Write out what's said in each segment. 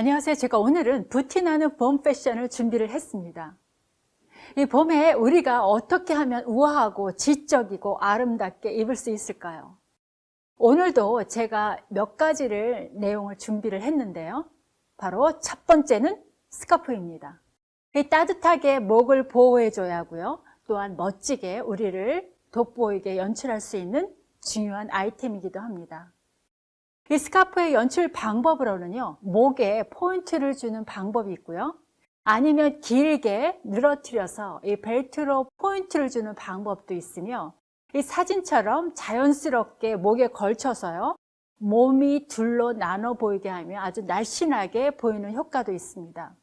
안녕하세요. 제가 오늘은 부티나는 봄 패션을 준비를 했습니다. 이 봄에 우리가 어떻게 하면 우아하고 지적이고 아름답게 입을 수 있을까요? 오늘도 제가 몇 가지를 내용을 준비를 했는데요. 바로 첫 번째는 스카프입니다. 이 따뜻하게 목을 보호해줘야 하고요. 또한 멋지게 우리를 돋보이게 연출할 수 있는 중요한 아이템이기도 합니다. 이 스카프의 연출 방법으로는요, 목에 포인트를 주는 방법이 있고요. 아니면 길게 늘어뜨려서 이 벨트로 포인트를 주는 방법도 있으며, 이 사진처럼 자연스럽게 목에 걸쳐서요, 몸이 둘로 나눠 보이게 하며 아주 날씬하게 보이는 효과도 있습니다.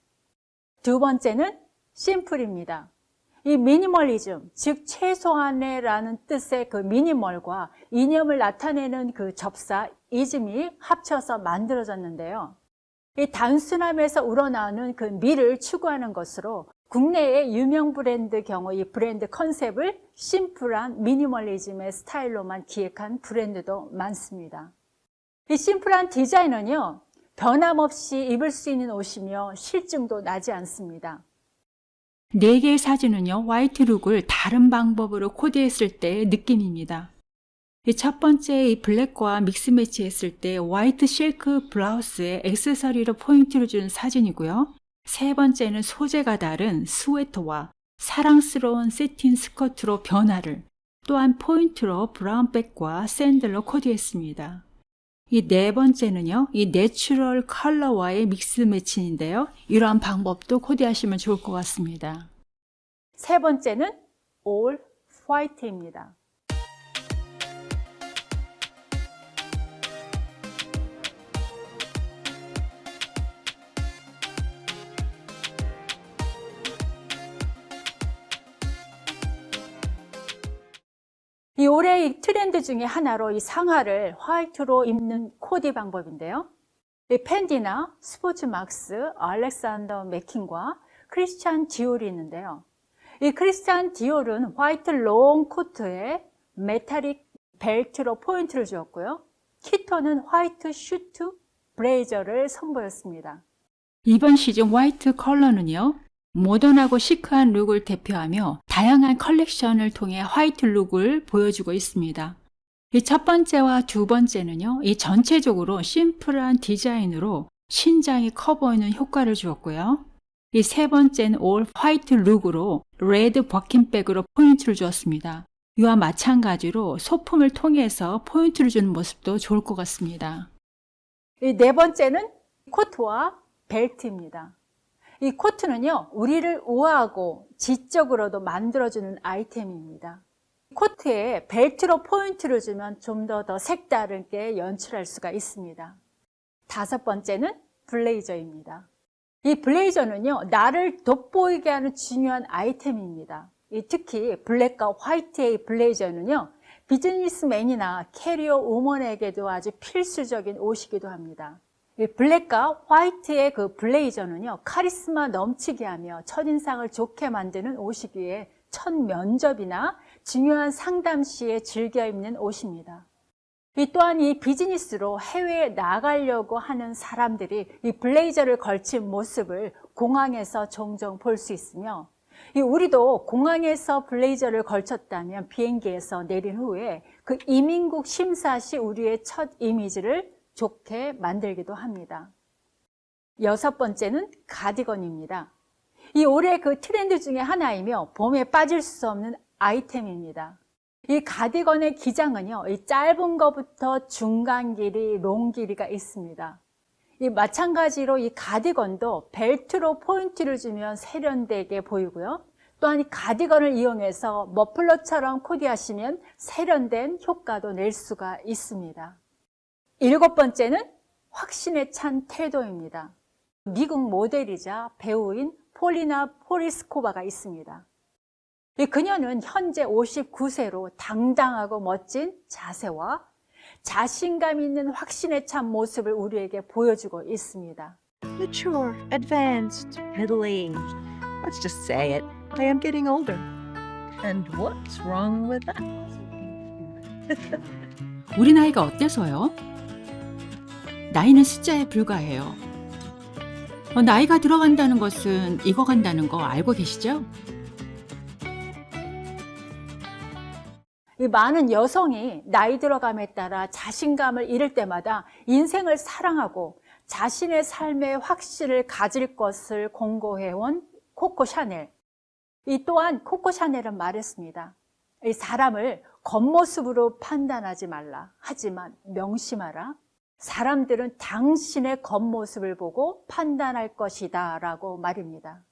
두 번째는 심플입니다. 이 미니멀리즘, 즉 최소한의라는 뜻의 그 미니멀과 이념을 나타내는 그 접사 이즘이 합쳐서 만들어졌는데요. 이 단순함에서 우러나오는 그 미를 추구하는 것으로 국내의 유명 브랜드 경우 이 브랜드 컨셉을 심플한 미니멀리즘의 스타일로만 기획한 브랜드도 많습니다. 이 심플한 디자인은요, 변함없이 입을 수 있는 옷이며 실증도 나지 않습니다. 네 개의 사진은요, 화이트 룩을 다른 방법으로 코디했을 때의 느낌입니다. 이첫 번째 이 블랙과 믹스 매치 했을 때 화이트 실크 블라우스에 액세서리로 포인트를 준 사진이고요. 세 번째는 소재가 다른 스웨터와 사랑스러운 세틴 스커트로 변화를, 또한 포인트로 브라운백과 샌들로 코디했습니다. 이 네 번째는요, 이 내추럴 컬러와의 믹스 매칭인데요. 이러한 방법도 코디하시면 좋을 것 같습니다. 세 번째는 all white입니다. 이 올해의 트렌드 중에 하나로 이 상하를 화이트로 입는 코디 방법인데요. 이 펜디나 스포츠 막스, 알렉산더 맥킨과 크리스찬 디올이 있는데요. 이 크리스찬 디올은 화이트 롱 코트에 메탈릭 벨트로 포인트를 주었고요. 키토는 화이트 슈트 브레이저를 선보였습니다. 이번 시즌 화이트 컬러는요, 모던하고 시크한 룩을 대표하며 다양한 컬렉션을 통해 화이트 룩을 보여주고 있습니다. 이 첫 번째와 두 번째는요, 이 전체적으로 심플한 디자인으로 신장이 커 보이는 효과를 주었고요. 이 세 번째는 올 화이트 룩으로 레드 버킨백으로 포인트를 주었습니다. 이와 마찬가지로 소품을 통해서 포인트를 주는 모습도 좋을 것 같습니다. 이 네 번째는 코트와 벨트입니다. 이 코트는요, 우리를 우아하고 지적으로도 만들어주는 아이템입니다. 코트에 벨트로 포인트를 주면 좀더더 색다르게 연출할 수가 있습니다. 다섯 번째는 블레이저입니다. 이 블레이저는요, 나를 돋보이게 하는 중요한 아이템입니다. 이 특히 블랙과 화이트의 블레이저는요, 비즈니스맨이나 캐리어 우먼에게도 아주 필수적인 옷이기도 합니다. 이 블랙과 화이트의 그 블레이저는요, 카리스마 넘치게 하며 첫인상을 좋게 만드는 옷이기에 첫 면접이나 중요한 상담 시에 즐겨 입는 옷입니다. 이 또한 이 비즈니스로 해외에 나가려고 하는 사람들이 이 블레이저를 걸친 모습을 공항에서 종종 볼 수 있으며 이 우리도 공항에서 블레이저를 걸쳤다면 비행기에서 내린 후에 그 이민국 심사 시 우리의 첫 이미지를 좋게 만들기도 합니다. 여섯 번째는 가디건입니다. 이 올해 그 트렌드 중에 하나이며 봄에 빠질 수 없는 아이템입니다. 이 가디건의 기장은요, 이 짧은 것부터 중간 길이, 롱 길이가 있습니다. 이 마찬가지로 이 가디건도 벨트로 포인트를 주면 세련되게 보이고요. 또한 이 가디건을 이용해서 머플러처럼 코디하시면 세련된 효과도 낼 수가 있습니다. 일곱 번째는 확신에 찬 태도입니다. 미국 모델이자 배우인 폴리나 포리스코바가 있습니다. 이 그녀는 현재 59세로 당당하고 멋진 자세와 자신감 있는 확신에 찬 모습을 우리에게 보여주고 있습니다. Mature, advanced, middle aged. Let's just say it. I am getting older. And what's wrong with that? 우리 나이가 어때서요? 나이는 숫자에 불과해요. 어, 나이가 들어간다는 것은 익어간다는 거 알고 계시죠? 이 많은 여성이 나이 들어감에 따라 자신감을 잃을 때마다 인생을 사랑하고 자신의 삶의 확신을 가질 것을 공고해온 코코 샤넬. 이 또한 코코 샤넬은 말했습니다. 이 사람을 겉모습으로 판단하지 말라. 하지만 명심하라. 사람들은 당신의 겉모습을 보고 판단할 것이다. 라고 말입니다.